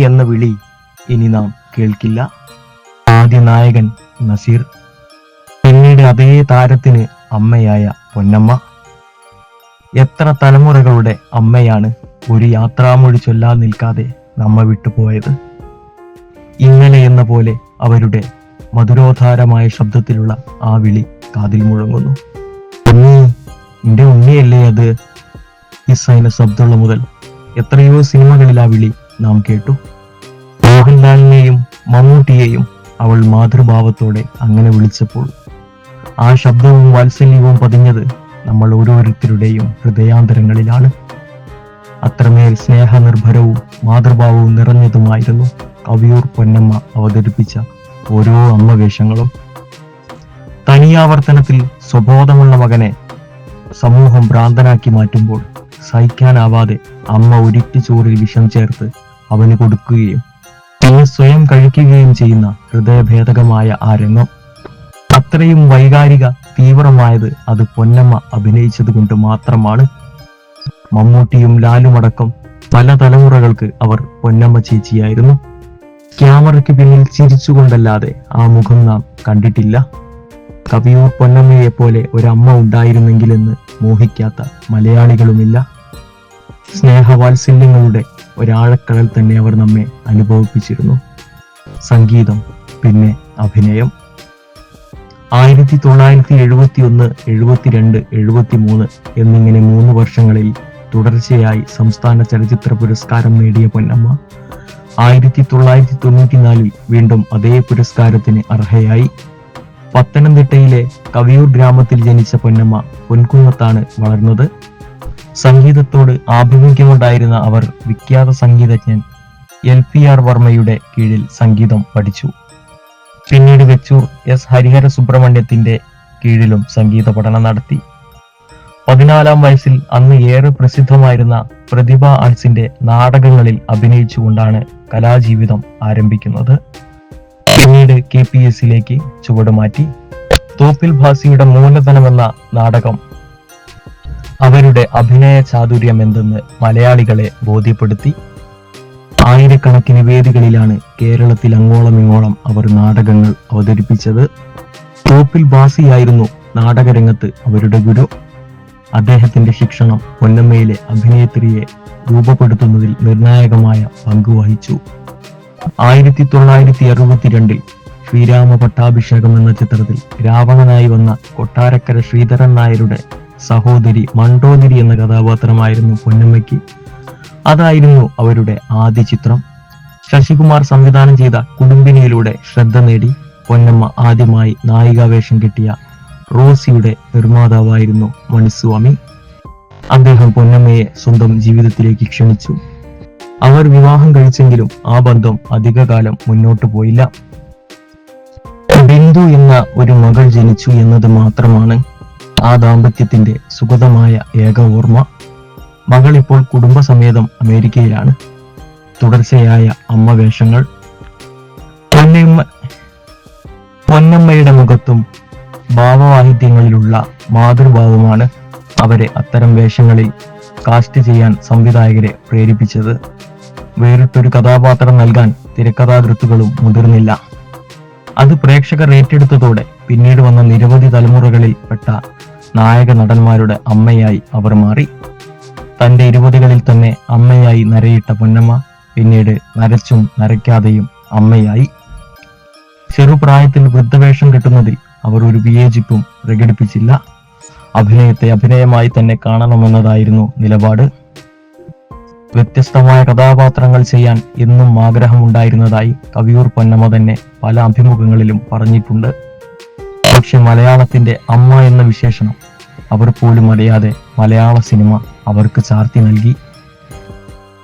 എന്ന വിളി ഇനി നാം കേൾക്കില്ല. ആദ്യ നായകൻ നസീർ പിന്നീട് അതേ താരത്തിന് അമ്മയായ പൊന്നമ്മ. എത്ര തലമുറകളുടെ അമ്മയാണ് ഒരു യാത്രാമൊഴി ചൊല്ലാൻ നിൽക്കാതെ നമ്മ വിട്ടുപോയത് ഇങ്ങനെ എന്ന പോലെ അവരുടെ മധുരോധാരമായ ശബ്ദത്തിലുള്ള ആ വിളി കാതിൽ മുഴങ്ങുന്നു. ഉണ്ണി നിന്റെ ഉണ്ണിയല്ലേ അത്? ഇസൈന ശബ്ദമുള്ള മുതൽ എത്രയോ സിനിമകളിൽ ആ വിളി നാം കേട്ടു. മോഹൻലാലിനെയും മമ്മൂട്ടിയെയും അവൾ മാതൃഭാവത്തോടെ അങ്ങനെ വിളിച്ചപ്പോൾ ആ ശബ്ദവും വാത്സല്യവും പതിഞ്ഞത് നമ്മൾ ഓരോരുത്തരുടെയും ഹൃദയാന്തരങ്ങളിലാണ്. അത്രമേൽ സ്നേഹനിർഭരവും മാതൃഭാവവും നിറഞ്ഞതുമായിരുന്നു കവിയൂർ പൊന്നമ്മ അവതരിപ്പിച്ച ഓരോ അമ്മവേഷങ്ങളും. തനിയാവർത്തനത്തിൽ സ്വബോധമുള്ള മകനെ സമൂഹം ഭ്രാന്തനാക്കി മാറ്റുമ്പോൾ സഹിക്കാനാവാതെ അമ്മ ഒരിറ്റ് ചോറിൽ വിഷം ചേർത്ത് അവന് കൊടുക്കുകയും പിന്നെ സ്വയം കഴിക്കുകയും ചെയ്യുന്ന ഹൃദയഭേദകമായ ആ രംഗം. അത്രയും വൈകാരിക തീവ്രമായത് അത് പൊന്നമ്മ അഭിനയിച്ചത് കൊണ്ട് മാത്രമാണ്. മമ്മൂട്ടിയും ലാലുമടക്കം പല തലമുറകൾക്ക് അവർ പൊന്നമ്മ ചേച്ചിയായിരുന്നു. ക്യാമറയ്ക്ക് പിന്നിൽ ചിരിച്ചുകൊണ്ടല്ലാതെ ആ മുഖം നാം കണ്ടിട്ടില്ല. കവിയൂർ പൊന്നമ്മയെ പോലെ ഒരമ്മ ഉണ്ടായിരുന്നെങ്കിലെന്ന് മോഹിക്കാത്ത മലയാളികളുമില്ല. സ്നേഹവാത്സല്യങ്ങളുടെ ഒരാഴക്കടൽ തന്നെ അവർ നമ്മെ അനുഭവിപ്പിച്ചിരുന്നു. സംഗീതം പിന്നെ അഭിനയം. ആയിരത്തി തൊള്ളായിരത്തി എഴുപത്തി ഒന്ന് എഴുപത്തിരണ്ട് എഴുപത്തി മൂന്ന് എന്നിങ്ങനെ മൂന്ന് വർഷങ്ങളിൽ തുടർച്ചയായി സംസ്ഥാന ചലച്ചിത്ര പുരസ്കാരം നേടിയ പൊന്നമ്മ ആയിരത്തി തൊള്ളായിരത്തി തൊണ്ണൂറ്റിനാലിൽ വീണ്ടും അതേ പുരസ്കാരത്തിന് അർഹയായി. പത്തനംതിട്ടയിലെ കവിയൂർ ഗ്രാമത്തിൽ ജനിച്ച പൊന്നമ്മ പൊൻകുന്നത്താണ് വളർന്നത്. സംഗീതത്തോട് ആഭിമുഖ്യമുണ്ടായിരുന്ന അവർ വിഖ്യാത സംഗീതജ്ഞൻ എൽ പി ആർ വർമ്മയുടെ കീഴിൽ സംഗീതം പഠിച്ചു. പിന്നീട് വെച്ചൂർ എസ് ഹരിഹര സുബ്രഹ്മണ്യത്തിന്റെ കീഴിലും സംഗീത പഠനം നടത്തി. പതിനാലാം വയസ്സിൽ അന്ന് ഏറെ പ്രസിദ്ധമായിരുന്ന പ്രതിഭ ആർട്സിന്റെ നാടകങ്ങളിൽ അഭിനയിച്ചുകൊണ്ടാണ് കലാജീവിതം ആരംഭിക്കുന്നത്. പിന്നീട് കെ പി എസിലേക്ക് ചുവടുമാറ്റി. തോപ്പിൽ ഭാസിയുടെ മൂലധനമെന്ന നാടകം അവരുടെ അഭിനയ ചാതുര്യം എന്തെന്ന് മലയാളികളെ ബോധ്യപ്പെടുത്തി. ആയിരക്കണക്കിന് വേദികളിലാണ് കേരളത്തിൽ അങ്ങോളം ഇങ്ങോളം അവർ നാടകങ്ങൾ അവതരിപ്പിച്ചത്. തോപ്പിൽ ബാസിയായിരുന്നു നാടകരംഗത്ത് അവരുടെ ഗുരു. അദ്ദേഹത്തിന്റെ ശിക്ഷണം പൊന്നമ്മയിലെ അഭിനേത്രിയെ രൂപപ്പെടുത്തുന്നതിൽ നിർണായകമായ പങ്ക് വഹിച്ചു. ആയിരത്തി തൊള്ളായിരത്തി അറുപത്തിരണ്ടിൽ ശ്രീരാമ പട്ടാഭിഷേകം എന്ന ചിത്രത്തിൽ രാവണനായി വന്ന കൊട്ടാരക്കര ശ്രീധരൻ നായരുടെ സഹോദരി മണ്ടോദരി എന്ന കഥാപാത്രമായിരുന്നു പൊന്നമ്മയ്ക്ക്. അതായിരുന്നു അവരുടെ ആദ്യ ചിത്രം. ശശികുമാർ സംവിധാനം ചെയ്ത കുടുംബിനിയിലൂടെ ശ്രദ്ധ നേടി പൊന്നമ്മ ആദ്യമായി നായികാവേഷം കിട്ടിയ റോസിയുടെ നിർമ്മാതാവായിരുന്നു മണിസ്വാമി. അദ്ദേഹം പൊന്നമ്മയെ സ്വന്തം ജീവിതത്തിലേക്ക് ക്ഷണിച്ചു. അവർ വിവാഹം കഴിച്ചെങ്കിലും ആ ബന്ധം അധികകാലം മുന്നോട്ടു പോയില്ല. ബിന്ദു എന്ന ഒരു മകൾ ജനിച്ചു എന്നത് മാത്രമാണ് ആ ദാമ്പത്യത്തിന്റെ സുഗതമായ ഏക ഓർമ്മ. മകൾ ഇപ്പോൾ കുടുംബസമേതം അമേരിക്കയിലാണ്. തുടർച്ചയായ അമ്മ വേഷങ്ങൾ. പൊന്നമ്മ പൊന്നമ്മയുടെ മുഖത്തും ഭാവവാഹിത്യങ്ങളിലുള്ള മാതൃഭാവമാണ് അവരെ അത്തരം വേഷങ്ങളിൽ കാസ്റ്റ് ചെയ്യാൻ സംവിധായകരെ പ്രേരിപ്പിച്ചത്. വേറിട്ടൊരു കഥാപാത്രം നൽകാൻ തിരക്കഥാകൃത്തുകളും മുതിർന്നില്ല. അത് പ്രേക്ഷകർ ഏറ്റെടുത്തതോടെ പിന്നീട് വന്ന നിരവധി തലമുറകളിൽ പെട്ട നായക നടന്മാരുടെ അമ്മയായി അവർ മാറി. തന്റെ ഇരുപതുകളിൽ തന്നെ അമ്മയായി നരയിട്ട പൊന്നമ്മ പിന്നീട് നരച്ചും നരയ്ക്കാതെയും അമ്മയായി. ചെറുപ്രായത്തിൽ വൃദ്ധവേഷം കെട്ടുന്നതിൽ അവർ ഒരു വിയേജിപ്പും പ്രകടിപ്പിച്ചില്ല. അഭിനയത്തെ അഭിനയമായി തന്നെ കാണണമെന്നതായിരുന്നു നിലപാട്. വ്യത്യസ്തമായ കഥാപാത്രങ്ങൾ ചെയ്യാൻ എന്നും ആഗ്രഹമുണ്ടായിരുന്നതായി കവിയൂർ പൊന്നമ്മ തന്നെ പല അഭിമുഖങ്ങളിലും പറഞ്ഞിട്ടുണ്ട്. പക്ഷെ മലയാളത്തിന്റെ അമ്മ എന്ന വിശേഷണം അവർ പോലും അറിയാതെ മലയാള സിനിമ അവർക്ക് ചാർത്തി നൽകി.